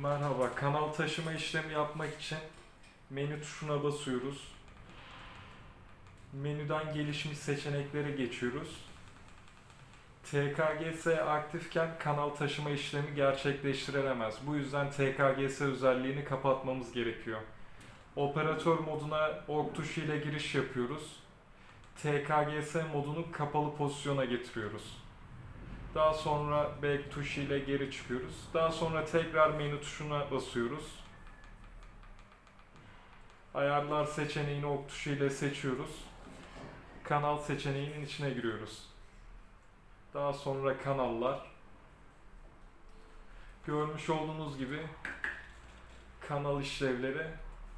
Merhaba, kanal taşıma işlemi yapmak için menü tuşuna basıyoruz. Menüden gelişmiş seçenekleri geçiyoruz. TKGS aktifken kanal taşıma işlemi gerçekleştirilemez. Bu yüzden TKGS özelliğini kapatmamız gerekiyor. Operatör moduna org tuşu ile giriş yapıyoruz. TKGS modunu kapalı pozisyona getiriyoruz. Daha sonra back tuşu ile geri çıkıyoruz. Daha sonra tekrar menü tuşuna basıyoruz. Ayarlar seçeneğini ok tuşu ile seçiyoruz. Kanal seçeneğinin içine giriyoruz. Daha sonra kanallar. Görmüş olduğunuz gibi kanal işlevleri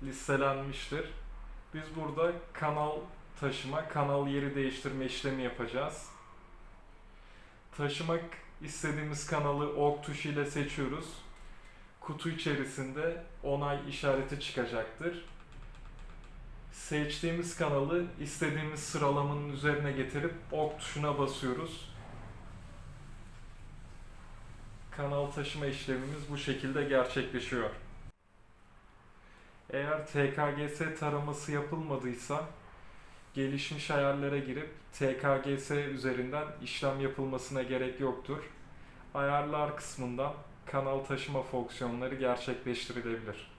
listelenmiştir. Biz burada kanal taşıma, kanal yeri değiştirme işlemi yapacağız. Taşımak istediğimiz kanalı ok tuşu ile seçiyoruz. Kutu içerisinde onay işareti çıkacaktır. Seçtiğimiz kanalı istediğimiz sıralamanın üzerine getirip ok tuşuna basıyoruz. Kanal taşıma işlemimiz bu şekilde gerçekleşiyor. Eğer TKGS taraması yapılmadıysa gelişmiş ayarlara girip TKGS üzerinden işlem yapılmasına gerek yoktur. Ayarlar kısmından kanal taşıma fonksiyonları gerçekleştirilebilir.